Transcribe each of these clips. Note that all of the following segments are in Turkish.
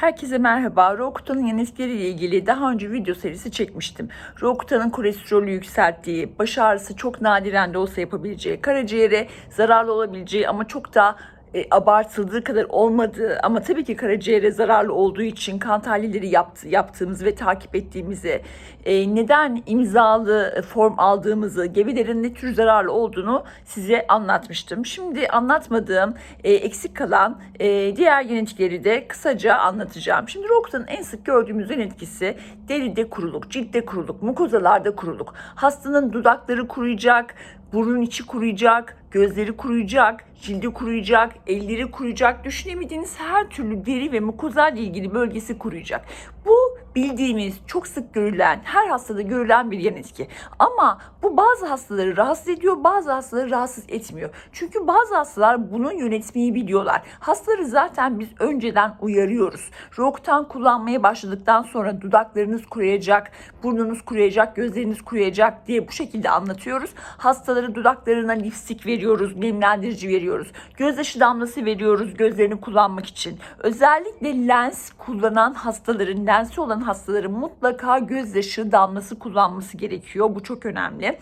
Herkese merhaba. Rokutan'ın yan etkileriyle ilgili daha önce video serisi çekmiştim. Rokutan'ın kolesterolü yükselttiği, baş ağrısı çok nadiren de olsa yapabileceği, karaciğere zararlı olabileceği ama çok da e, abartıldığı kadar olmadığı ama tabii ki karaciğere zararlı olduğu için kan tahlilleri yaptı, yaptığımız ve takip ettiğimizi, e, neden imzalı form aldığımızı, gebelerin ne tür zararlı olduğunu size anlatmıştım. Şimdi anlatmadığım, e, eksik kalan e, diğer yan de kısaca anlatacağım. Şimdi Rokutan'ın en sık gördüğümüz yan deride kuruluk, ciltte kuruluk, mukozalarda kuruluk. Hastanın dudakları kuruyacak, burun içi kuruyacak, gözleri kuruyacak, cildi kuruyacak, elleri kuruyacak. Düşünemediğiniz her türlü deri ve mukozal ilgili bölgesi kuruyacak. Bu bildiğimiz, çok sık görülen, her hastada görülen bir yan etki. Ama bu bazı hastaları rahatsız ediyor, bazı hastaları rahatsız etmiyor. Çünkü bazı hastalar bunu yönetmeyi biliyorlar. Hastaları zaten biz önceden uyarıyoruz. Roktan kullanmaya başladıktan sonra dudaklarınız kuruyacak, burnunuz kuruyacak, gözleriniz kuruyacak diye bu şekilde anlatıyoruz. Hastaları dudaklarına lipstik veriyoruz, nemlendirici veriyoruz. Gözyaşı damlası veriyoruz gözlerini kullanmak için. Özellikle lens kullanan hastaların, lensi olan hastaların mutlaka gözyaşı damlası kullanması gerekiyor. Bu çok önemli.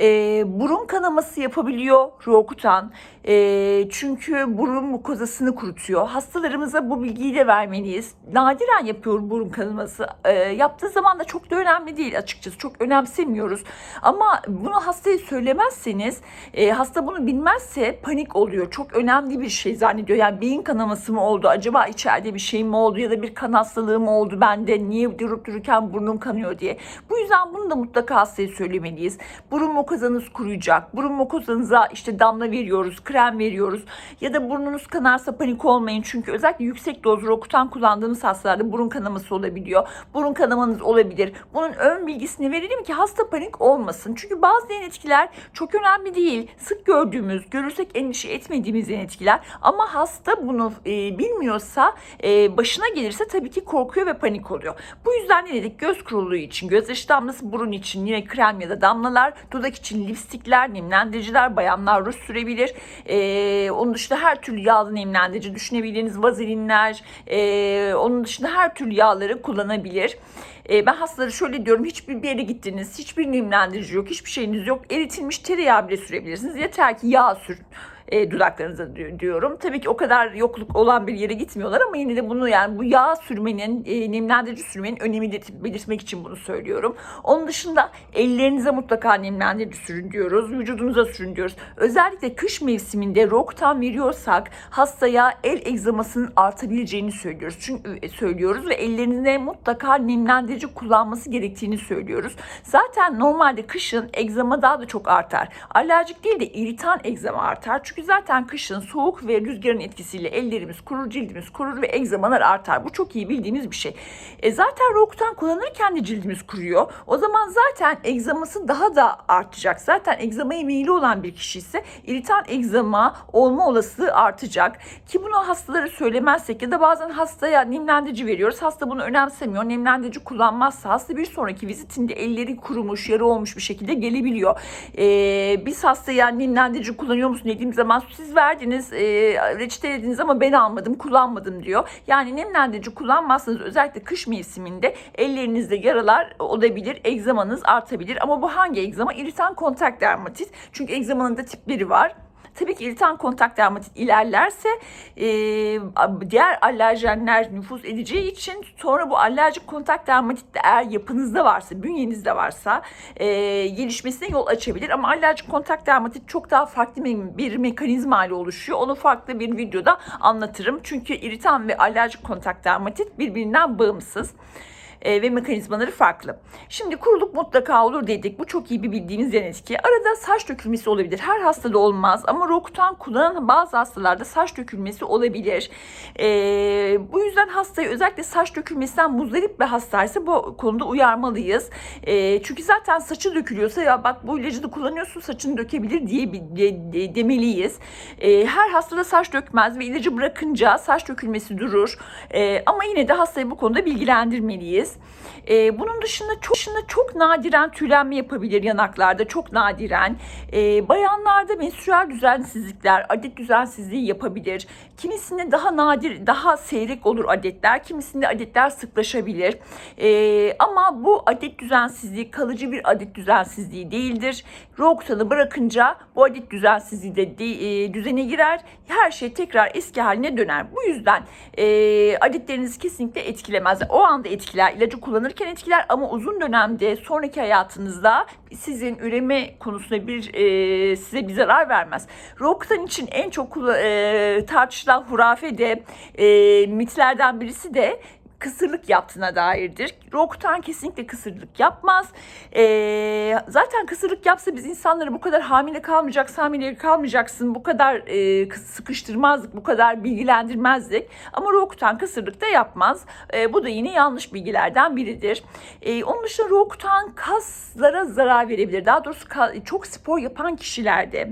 Ee, burun kanaması yapabiliyor Rokutan. Ee, çünkü burun mukozasını kurutuyor. Hastalarımıza bu bilgiyi de vermeliyiz. Nadiren yapıyor burun kanaması. Ee, yaptığı zaman da çok da önemli değil açıkçası. Çok önemsemiyoruz. Ama bunu hastaya söylemezseniz, e, hasta bunu bilmezse panik oluyor. Çok önemli bir şey zannediyor. Yani beyin kanaması mı oldu? Acaba içeride bir şey mi oldu? Ya da bir kan hastalığı mı oldu bende? Niye durup dururken burnum kanıyor diye. Bu yüzden bunu da mutlaka hastaya söylemeliyiz. Burun mukozanız kuruyacak. Burun mukozanıza işte damla veriyoruz, krem veriyoruz. Ya da burnunuz kanarsa panik olmayın. Çünkü özellikle yüksek doz rokutan kullandığımız hastalarda burun kanaması olabiliyor. Burun kanamanız olabilir. Bunun ön bilgisini verelim ki hasta panik olmasın. Çünkü bazı yan etkiler çok önemli değil. Sık gördüğümüz, görürsek endişe etmediğimiz yan etkiler. Ama hasta bunu e, bilmiyorsa, e, başına gelirse tabii ki korkuyor ve panik oluyor. Bu yüzden ne dedik? Göz kuruluğu için, gözyaşı damlası burun için yine krem ya da damlalar, dudak için lipstikler, nemlendiriciler, bayanlar ruj sürebilir. E, onun dışında her türlü yağlı nemlendirici düşünebildiğiniz vazelinler, e, onun dışında her türlü yağları kullanabilir. E, ben hastalara şöyle diyorum hiçbir bir yere gittiniz, hiçbir nemlendirici yok, hiçbir şeyiniz yok. Eritilmiş tereyağı bile sürebilirsiniz. Yeter ki yağ sürün e, dudaklarınıza di- diyorum. Tabii ki o kadar yokluk olan bir yere gitmiyorlar ama yine de bunu yani bu yağ sürmenin, e, nemlendirici sürmenin önemini belirtmek için bunu söylüyorum. Onun dışında ellerinize mutlaka nemlendirici sürün diyoruz. Vücudunuza sürün diyoruz. Özellikle kış mevsiminde roktan veriyorsak hastaya el egzamasının artabileceğini söylüyoruz. Çünkü e, söylüyoruz ve ellerine mutlaka nemlendirici kullanması gerektiğini söylüyoruz. Zaten normalde kışın egzama daha da çok artar. Alerjik değil de iritan egzama artar. Çünkü zaten kışın soğuk ve rüzgarın etkisiyle ellerimiz kurur, cildimiz kurur ve egzamalar artar. Bu çok iyi bildiğimiz bir şey. E zaten Rokutan kullanırken de cildimiz kuruyor. O zaman zaten egzaması daha da artacak. Zaten egzamaya meyilli olan bir kişi ise iritan egzama olma olasılığı artacak. Ki bunu hastalara söylemezsek ya da bazen hastaya nemlendirici veriyoruz. Hasta bunu önemsemiyor. Nemlendirici kullanmazsa hasta bir sonraki vizitinde elleri kurumuş, yarı olmuş bir şekilde gelebiliyor. Ee, biz hastaya nemlendirici kullanıyor musun dediğim zaman siz verdiniz, e, reçetelediniz ama ben almadım, kullanmadım diyor. Yani nemlendirici kullanmazsanız özellikle kış mevsiminde ellerinizde yaralar olabilir, egzamanız artabilir. Ama bu hangi egzama? İritan kontak dermatit. Çünkü egzamanın da tipleri var. Tabii ki iritan kontak dermatit ilerlerse e, diğer alerjenler nüfuz edeceği için sonra bu alerjik kontak dermatit de eğer yapınızda varsa, bünyenizde varsa e, gelişmesine yol açabilir. Ama alerjik kontak dermatit çok daha farklı bir mekanizma ile oluşuyor. Onu farklı bir videoda anlatırım. Çünkü iritan ve alerjik kontak dermatit birbirinden bağımsız e, ve mekanizmaları farklı. Şimdi kuruluk mutlaka olur dedik. Bu çok iyi bir bildiğimiz yan etki. Arada saç dökülmesi olabilir. Her hastada olmaz ama Rokutan kullanan bazı hastalarda saç dökülmesi olabilir. E, bu yüzden hastayı özellikle saç dökülmesinden muzdarip bir hastaysa bu konuda uyarmalıyız. E, çünkü zaten saçı dökülüyorsa ya bak bu ilacı da kullanıyorsun saçını dökebilir diye de- de- demeliyiz. E, her hastada saç dökmez ve ilacı bırakınca saç dökülmesi durur. E, ama yine de hastayı bu konuda bilgilendirmeliyiz. Yapabiliriz. Ee, bunun dışında çok, dışında çok nadiren tüylenme yapabilir yanaklarda çok nadiren. Ee, bayanlarda menstrüel düzensizlikler, adet düzensizliği yapabilir. Kimisinde daha nadir, daha seyrek olur adetler. Kimisinde adetler sıklaşabilir. Ee, ama bu adet düzensizliği kalıcı bir adet düzensizliği değildir. Roxan'ı bırakınca bu adet düzensizliği de, de e, düzene girer. Her şey tekrar eski haline döner. Bu yüzden e, adetlerinizi kesinlikle etkilemez. O anda etkiler, ilacı kullanırken etkiler ama uzun dönemde sonraki hayatınızda sizin üreme konusunda bir e, size bir zarar vermez. Roxan için en çok e, tartışılan hurafe de e, mitlerden birisi de kısırlık yaptığına dairdir. Rokutan kesinlikle kısırlık yapmaz. Ee, zaten kısırlık yapsa biz insanları bu kadar hamile kalmayacaksın, hamile kalmayacaksın, bu kadar e, sıkıştırmazdık, bu kadar bilgilendirmezdik. Ama Rokutan kısırlık da yapmaz. E, bu da yine yanlış bilgilerden biridir. E, onun dışında Rokutan kaslara zarar verebilir. Daha doğrusu çok spor yapan kişilerde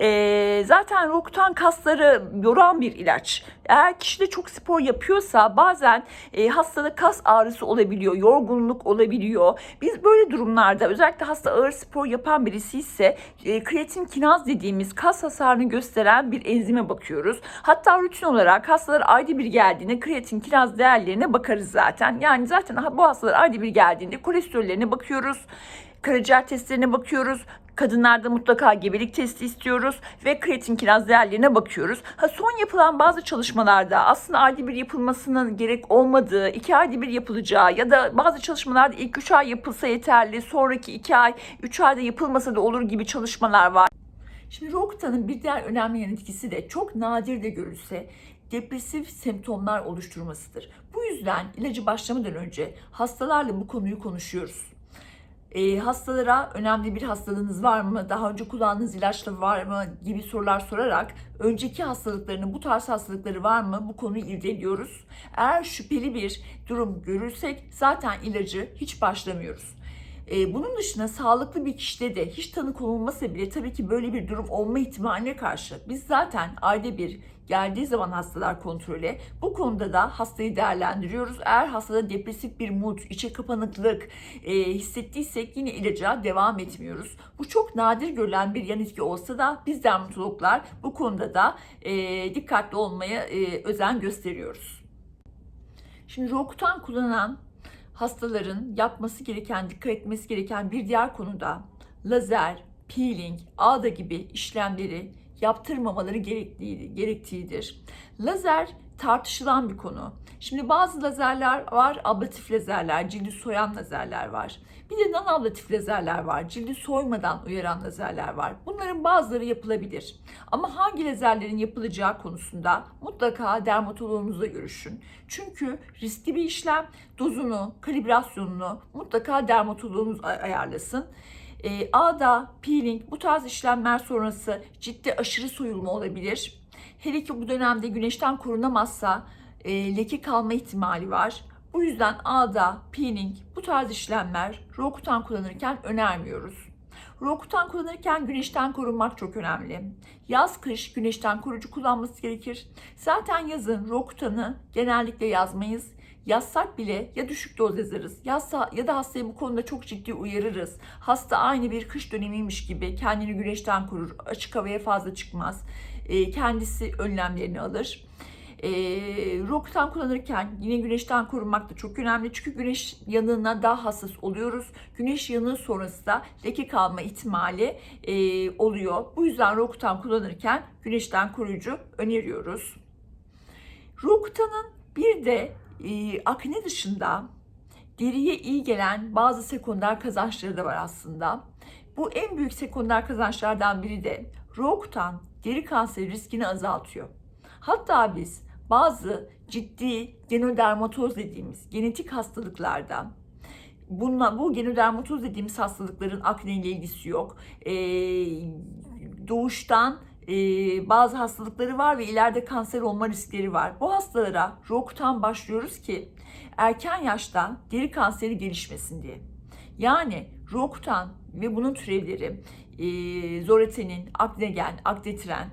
e, zaten Rokutan kasları yoran bir ilaç. Eğer kişi de çok spor yapıyorsa bazen e, hastada kas ağrısı olabiliyor, yorgunluk olabiliyor. Biz böyle durumlarda özellikle hasta ağır spor yapan birisi ise e, kreatin kinaz dediğimiz kas hasarını gösteren bir enzime bakıyoruz. Hatta rutin olarak hastalar ayda bir geldiğinde kreatin kinaz değerlerine bakarız zaten. Yani zaten bu hastalar ayda bir geldiğinde kolesterollerine bakıyoruz karaciğer testlerine bakıyoruz. Kadınlarda mutlaka gebelik testi istiyoruz ve kreatin kinaz değerlerine bakıyoruz. Ha son yapılan bazı çalışmalarda aslında ayda bir yapılmasının gerek olmadığı, iki ayda bir yapılacağı ya da bazı çalışmalarda ilk üç ay yapılsa yeterli, sonraki iki ay, üç ayda yapılmasa da olur gibi çalışmalar var. Şimdi Rokta'nın bir diğer önemli yan etkisi de çok nadir de görülse depresif semptomlar oluşturmasıdır. Bu yüzden ilacı başlamadan önce hastalarla bu konuyu konuşuyoruz e, hastalara önemli bir hastalığınız var mı, daha önce kullandığınız ilaçlar var mı gibi sorular sorarak önceki hastalıklarının bu tarz hastalıkları var mı bu konuyu irdeliyoruz. Eğer şüpheli bir durum görürsek zaten ilacı hiç başlamıyoruz. Ee, bunun dışında sağlıklı bir kişide de hiç tanı konulmasa bile tabii ki böyle bir durum olma ihtimaline karşı biz zaten ayda bir geldiği zaman hastalar kontrole bu konuda da hastayı değerlendiriyoruz. Eğer hastada depresif bir mut, içe kapanıklık e, hissettiysek yine ilaca devam etmiyoruz. Bu çok nadir görülen bir yan etki olsa da biz dermatologlar bu konuda da e, dikkatli olmaya e, özen gösteriyoruz. Şimdi Rokutan kullanan hastaların yapması gereken, dikkat etmesi gereken bir diğer konuda lazer, peeling, ağda gibi işlemleri yaptırmamaları gerektiği, gerektiğidir. Lazer tartışılan bir konu. Şimdi bazı lazerler var, ablatif lazerler, cildi soyan lazerler var. Bir de non ablatif lazerler var, cildi soymadan uyaran lazerler var. Bunların bazıları yapılabilir. Ama hangi lazerlerin yapılacağı konusunda mutlaka dermatoloğunuzla görüşün. Çünkü riskli bir işlem, dozunu, kalibrasyonunu mutlaka dermatoloğunuz ayarlasın. E, ağda, peeling bu tarz işlemler sonrası ciddi aşırı soyulma olabilir. Hele ki bu dönemde güneşten korunamazsa e, leke kalma ihtimali var. Bu yüzden ağda, peeling bu tarz işlemler Rokutan kullanırken önermiyoruz. Rokutan kullanırken güneşten korunmak çok önemli. Yaz kış güneşten koruyucu kullanması gerekir. Zaten yazın Rokutan'ı genellikle yazmayız yazsak bile ya düşük doz yazarız yazsa, ya da hastayı bu konuda çok ciddi uyarırız. Hasta aynı bir kış dönemiymiş gibi kendini güneşten korur, açık havaya fazla çıkmaz, e, kendisi önlemlerini alır. E, Rokutan kullanırken yine güneşten korunmak da çok önemli. Çünkü güneş yanığına daha hassas oluyoruz. Güneş yanığı sonrası da leke kalma ihtimali e, oluyor. Bu yüzden Rokutan kullanırken güneşten koruyucu öneriyoruz. Rokutan'ın bir de e, akne dışında deriye iyi gelen bazı sekonder kazançları da var aslında. Bu en büyük sekonder kazançlardan biri de Rokutan deri kanseri riskini azaltıyor. Hatta biz bazı ciddi genodermatoz dediğimiz genetik hastalıklarda bununla, bu genodermatoz dediğimiz hastalıkların akne ile ilgisi yok. Ee, doğuştan e, bazı hastalıkları var ve ileride kanser olma riskleri var. Bu hastalara ROK'tan başlıyoruz ki erken yaşta deri kanseri gelişmesin diye. Yani ROK'tan ve bunun türevleri e, Zoretenin, Aknegen, Akdetrend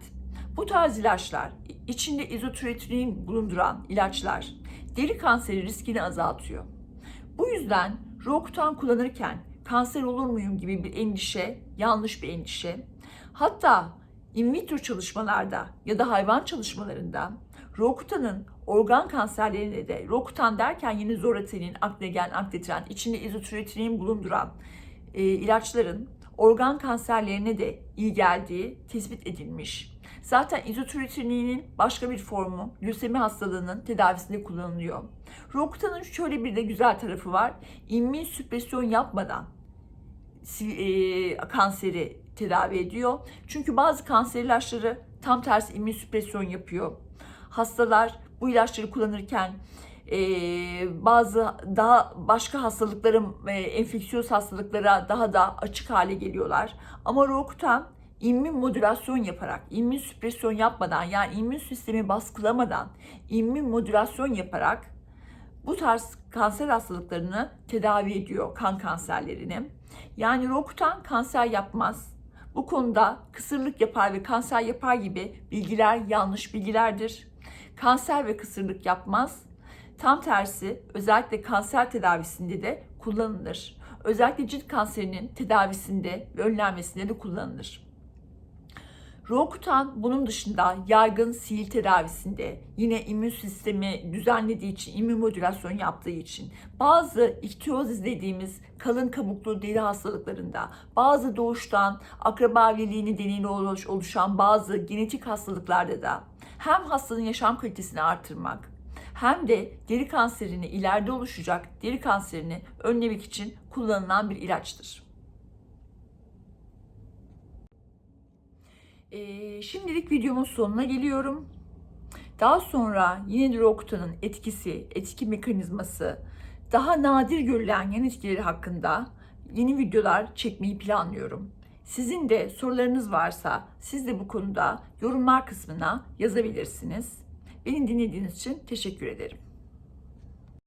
bu tarz ilaçlar içinde izotretinin bulunduran ilaçlar deri kanseri riskini azaltıyor. Bu yüzden Rokutan kullanırken kanser olur muyum gibi bir endişe yanlış bir endişe. Hatta in vitro çalışmalarda ya da hayvan çalışmalarında Rokutan'ın organ kanserlerine de Rokutan derken yine zoratenin, aknegen, aktetren, içinde izotretinin bulunduran e, ilaçların organ kanserlerine de iyi geldiği tespit edilmiş. Zaten izotretinin başka bir formu lösemi hastalığının tedavisinde kullanılıyor. Rokutan'ın şöyle bir de güzel tarafı var. İmmün süpresyon yapmadan e, kanseri tedavi ediyor. Çünkü bazı kanser ilaçları tam tersi immün süpresyon yapıyor. Hastalar bu ilaçları kullanırken e, bazı daha başka hastalıkların e, enfeksiyöz hastalıklara daha da açık hale geliyorlar. Ama Rokutan immün modülasyon yaparak, immün süpresyon yapmadan yani immün sistemi baskılamadan, immün modülasyon yaparak bu tarz kanser hastalıklarını tedavi ediyor, kan kanserlerini. Yani Rokutan kanser yapmaz. Bu konuda kısırlık yapar ve kanser yapar gibi bilgiler yanlış bilgilerdir. Kanser ve kısırlık yapmaz. Tam tersi özellikle kanser tedavisinde de kullanılır. Özellikle cilt kanserinin tedavisinde ve önlenmesinde de kullanılır. Rokutan bunun dışında yaygın sil tedavisinde yine immün sistemi düzenlediği için, immün modülasyon yaptığı için bazı iktiozis dediğimiz kalın kabuklu deri hastalıklarında, bazı doğuştan akraba evliliği nedeniyle oluş- oluşan bazı genetik hastalıklarda da hem hastanın yaşam kalitesini artırmak hem de deri kanserini ileride oluşacak deri kanserini önlemek için kullanılan bir ilaçtır. Ee, şimdilik videomun sonuna geliyorum. Daha sonra yine de Rokutan'ın etkisi, etki mekanizması, daha nadir görülen yan etkileri hakkında yeni videolar çekmeyi planlıyorum. Sizin de sorularınız varsa siz de bu konuda yorumlar kısmına yazabilirsiniz. Beni dinlediğiniz için teşekkür ederim.